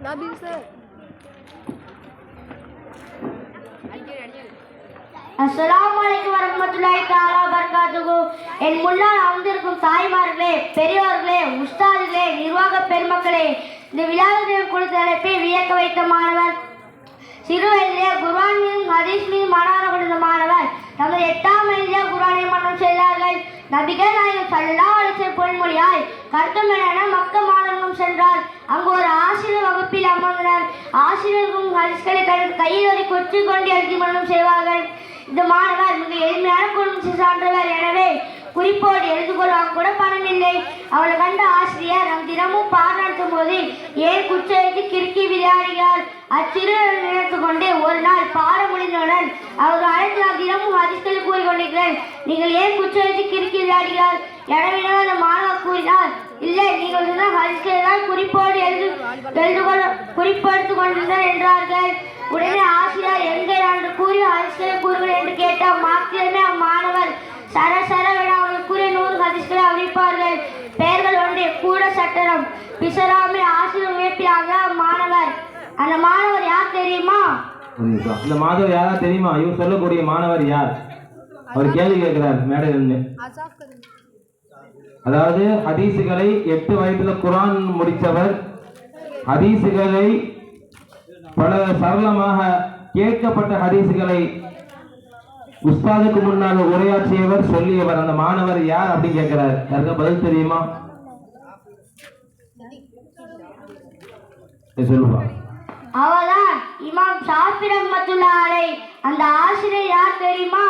Nabil sir. அஸ்ஸலாமு அலைக்கும் வரஹ்மத்துல்லாஹி தஆலா வபரகாத்துஹு என் முன்னால் அமர்ந்திருக்கும் தாய்மார்களே பெரியவர்களே உஸ்தாதுகளே நிர்வாக பெருமக்களே இந்த விழாவில் கொடுத்த அழைப்பை வியக்க வைத்த மாணவர் சிறு வயதிலே குர்ஆன் மீதும் ஹதீஸ் மீதும் மாணவர் கொடுத்த மாணவர் தமது எட்டாம் வயதிலே குர்ஆனை மன்னம் செய்தார்கள் நபிகள் நாயகம் சல்லா அலைஹி வஸல்லம் பொன்மொழியாய் மக்க மாணவர்களும் சென்றார் அங்கு ஒரு ஆசிரியர் வகுப்பில் அமர்ந்தனர் ஆசிரியர்களும் ஹரிஸ்களை தனது கையில் ஒரு கொச்சு கொண்டு எழுதி மனம் செய்வார்கள். இந்த மாணவர் மிக எளிமையான குடும்பத்தை சான்றவர் என குறிப்போடு எழுது கொள்வாங்க கூட பணம் இல்லை அவளை கண்ட ஆசிரியர் நம் தினமும் பார் நடத்தும் போது ஏன் குச்செழுத்து கிறுக்கி விளையாடுகிறார் அச்சிறு நினைத்து கொண்டு ஒரு நாள் பாட முடிந்தவுடன் அவர் அழைத்து நான் தினமும் அதிர்ஷ்டத்தில் கூறிக்கொண்டிருக்கிறேன். நீங்கள் ஏன் குச்செழுத்து கிறுக்கி விளையாடுகிறார் எனவே அந்த மாணவர் கூறினார் இல்லை நீங்கள் சொன்ன ஹரிஸ்களை தான் குறிப்போடு எழுது எழுது கொள்ள குறிப்பெடுத்து கொண்டிருந்தார் என்றார்கள். உடனே ஆசிரியர் எங்கே? என்று கூறி ஹரிஸ்களை கூறுகிறேன் என்று கேட்டால் மாத்திரமே அம்மாணவர் சரசர பெயர்கள் ஒன்று கூட சட்டரம். பிசராமை ஆசிரியர் உயர்த்தியாக மாணவர். அந்த மாணவர் யார் தெரியுமா? இந்த மாதவர் யாரா தெரியுமா? இவர் சொல்லக்கூடிய மாணவர் யார்? அவர் கேள்வி கேட்கிறார் மேடையில இருந்து அதாவது ஹதீசுகளை எட்டு வயதுல குரான் முடித்தவர். ஹதீசுகளை பல சரளமாக கேட்கப்பட்ட ஹதீசுகளை உஸ்தாதுக்கு முன்னால் உரையாற்றியவர் சொல்லியவர் அந்த மாணவர் யார் அப்படின்னு கேட்கிறார் யாருக்கா பதில் தெரியுமா? சொல்லுவா அவதான் இமாம் ஷாஃபி ரஹ்மத்துல்லா அலை அந்த ஆசிரியர் யார் தெரியுமா?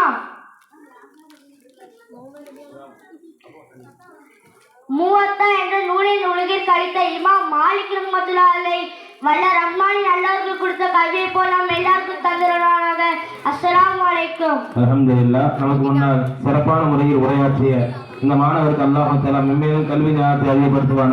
மூவத்தா என்ற நூலின் உலகில் கழித்த இமாம் மாலிக் ரஹ்மத்துல்லா அலை வல்ல ரஹ்மானின் நல்லவர்கள் கொடுத்த கல்வியை போல அல்ஹம்துலில்லாஹ் நமக்கு முன்னால் சிறப்பான முறையில் உரையாற்றிய இந்த மாணவருக்கு அல்லாஹ் மென்மேலும் கல்வி ஞானத்தை அதிகப்படுத்துவான்